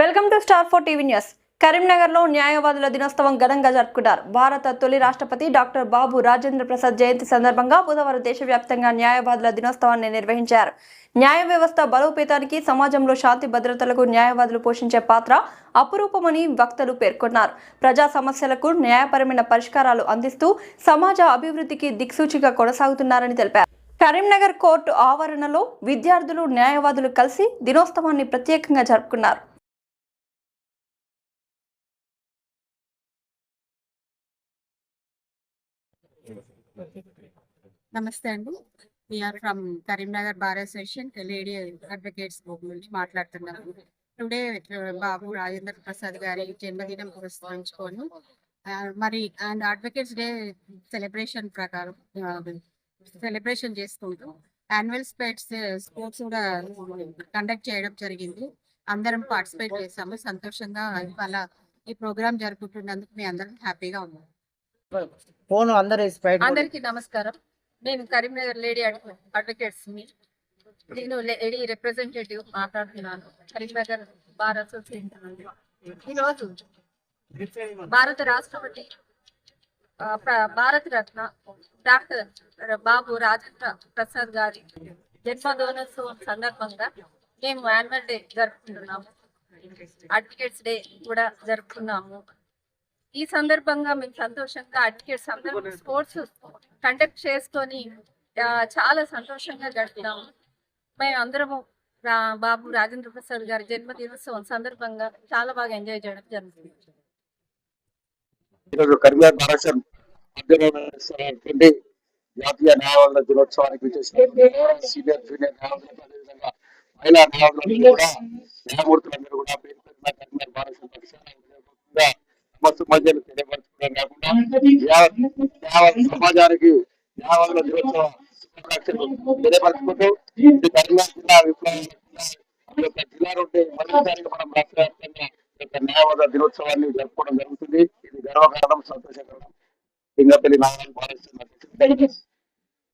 Welcome to star four TV news. కరీంనగర్లో న్యాయవాదుల దినోత్సవం ఘనంగా జరుపుకున్నారు భారత తొలి రాష్ట్రపతి డాక్టర్ బాబు రాజేంద్ర ప్రసాద్ జయంతి సందర్భంగా బుధవారం దేశవ్యాప్తంగా న్యాయవాదుల దినోత్సవాన్ని నిర్వహించారు. న్యాయ వ్యవస్థ బలోపేతానికి సమాజంలో శాంతి భద్రతలకు న్యాయవాదులు పోషించే పాత్ర అపురూపమని వక్తలు పేర్కొన్నారు. ప్రజా సమస్యలకు న్యాయపరమైన పరిష్కారాలు అందిస్తూ సమాజ అభివృద్ధికి దిక్సూచిగా కొనసాగుతున్నారని తెలిపారు. కరీంనగర్ కోర్టు ఆవరణలో విద్యార్థులు న్యాయవాదులు కలిసి దినోత్సవాన్ని ప్రత్యేకంగా జరుపుకున్నారు. నమస్తే అండి. We are from Karimnagar bar association lady advocates board నుండి మాట్లాడుతున్నాము. టుడే బాబు రాజేంద్ర ప్రసాద్ గారి జన్మదినం పురస్కరించుకొని uh, మరి అండ్ అడ్వకేట్స్ డే సెలబ్రేషన్ ప్రకారం uh, సెలబ్రేషన్ చేసుకుంటూ యాన్యువల్ స్పోర్ట్స్ స్పోర్ట్స్ కూడా కండక్ట్ చేయడం జరిగింది. అందరం పార్టిసిపేట్ చేసాము సంతోషంగా ఇవాళ ఈ ప్రోగ్రామ్ జరుపుకుంటున్నందుకు మీ అందరం హ్యాపీగా ఉన్నాం. ఫోన్ అందరికీ నమస్కారం. నేను కరీంనగర్ లేడీ అడ్వకేట్స్ని. నేను లేడీ రిప్రజెంటేటివ్ మాట్లాడుతున్నాను. Karimnagar bar association. ఈరోజు భారత రాష్ట్రపతి భారత రత్న డాక్టర్ బాబు రాజేంద్ర ప్రసాద్ గారి జన్మదినోత్సవం సందర్భంగా మేము యాన్యువల్ డే జరుపుకుంటున్నాము. అడ్వకేట్స్ డే కూడా జరుపుకున్నాము. ఈ సందర్భంగా మేము సంతోషంగా అడ్వకేట్స్ అందరం స్పోర్ట్స్ కండక్ట్ చేసుకొని చాలా సంతోషంగా గడుపుతాము మేము అందరము బాబు రాజేంద్ర ప్రసాద్ గారి జన్మదినోత్సవం సందర్భంగా చాలా బాగా ఎంజాయ్ చేయడం జరుగుతుంది. ఈరోజు కరీంనగర్ భారత ఆధ్వర్యంలో జాతీయ న్యాయవాదుల దినోత్సవానికి విచ్చేసిన సీనియర్ జూనియర్ న్యాయవాదులకు అదేవిధంగా మహిళా న్యాయవాదులందరూ కూడా న్యాయమూర్తులందరూ కూడా సమస్త మధ్యలో తెలియపరచుకోవడం కాకుండా సమాజానికి న్యాయవాదుల దినోత్సవ తెలియపరచుకుంటూ కరీంనగర్ జిల్లా విప్లవ ఈ యొక్క జిల్లా నుండి మరోసారి మనం రాష్ట్ర వ్యాప్తంగా న్యాయవాద దినోత్సవాన్ని జరుపుకోవడం జరుగుతుంది. ఇది గర్వకారణం సంతోషకరం. fingerpelli